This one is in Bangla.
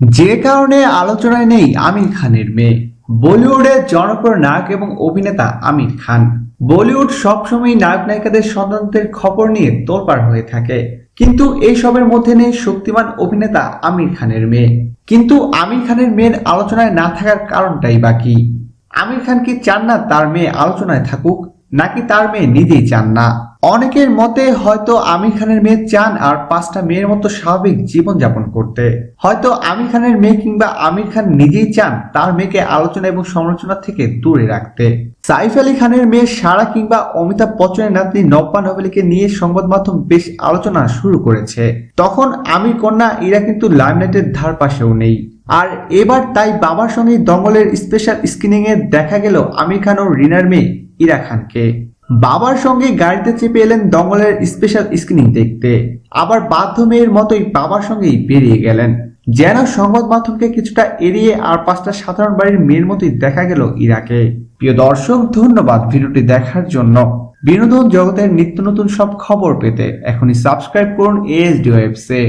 যে কারণে আলোচনায় নেই আমির খানের মেয়ে। বলিউডের জনপ্রিয় নায়ক এবং অভিনেতা আমির খান। বলিউড সবসময় নায়ক নায়িকাদের সন্তানদের খবর নিয়ে তোলপাড় হয়ে থাকে। কিন্তু এইসবের মধ্যে নেই শক্তিমান অভিনেতা আমির খানের মেয়ে। কিন্তু আমির খানের মেয়ের আলোচনায় না থাকার কারণটাই বাকি আমির খান কি চান না তার মেয়ে আলোচনায় থাকুক, নাকি তার মেয়ে নিজেই চান না? অনেকের মতে হয়তো আমির খানের মেয়ে চান আর পাঁচটা মেয়ের মতো স্বাভাবিক জীবন যাপন করতে। হয়তো আমির খানের মেয়ে কিংবা আমির খান নিজেই চান তার মেয়েকে আলোচনা এবং সমালোচনা থেকে দূরে রাখতে। সাইফ আলী খানের মেয়ে সারা কিংবা অমিতাভ বচ্চনের নাতনি নব্বা নভেলিকে নিয়ে সংবাদ মাধ্যম বেশ আলোচনা শুরু করেছে। তখন আমির কন্যা ইরা কিন্তু লাইমলাইটের ধার পাশেও নেই। আর এবার তাই বাবার সঙ্গে দঙ্গলের স্পেশাল স্ক্রিনিং এ দেখা গেল আমির খান ও রিনার মেয়ে ইরা খানকে। বাবার সঙ্গে গাড়িতে চেপে এলেন দঙ্গলের স্পেশাল স্ক্রিনিং দেখতে। আবার বাধ্য মেয়ের মতোই বাবার সঙ্গেই বেরিয়ে গেলেন। যেন সংবাদ মাধ্যমকে কিছুটা এড়িয়ে আর পাঁচটা সাধারণ বাড়ির মেয়ের মতোই দেখা গেল ইরাকে। প্রিয় দর্শক, ধন্যবাদ ভিডিওটি দেখার জন্য। বিনোদন জগতের নিত্য নতুন সব খবর পেতে এখনই সাবস্ক্রাইব করুন এএসডি ওয়েবসে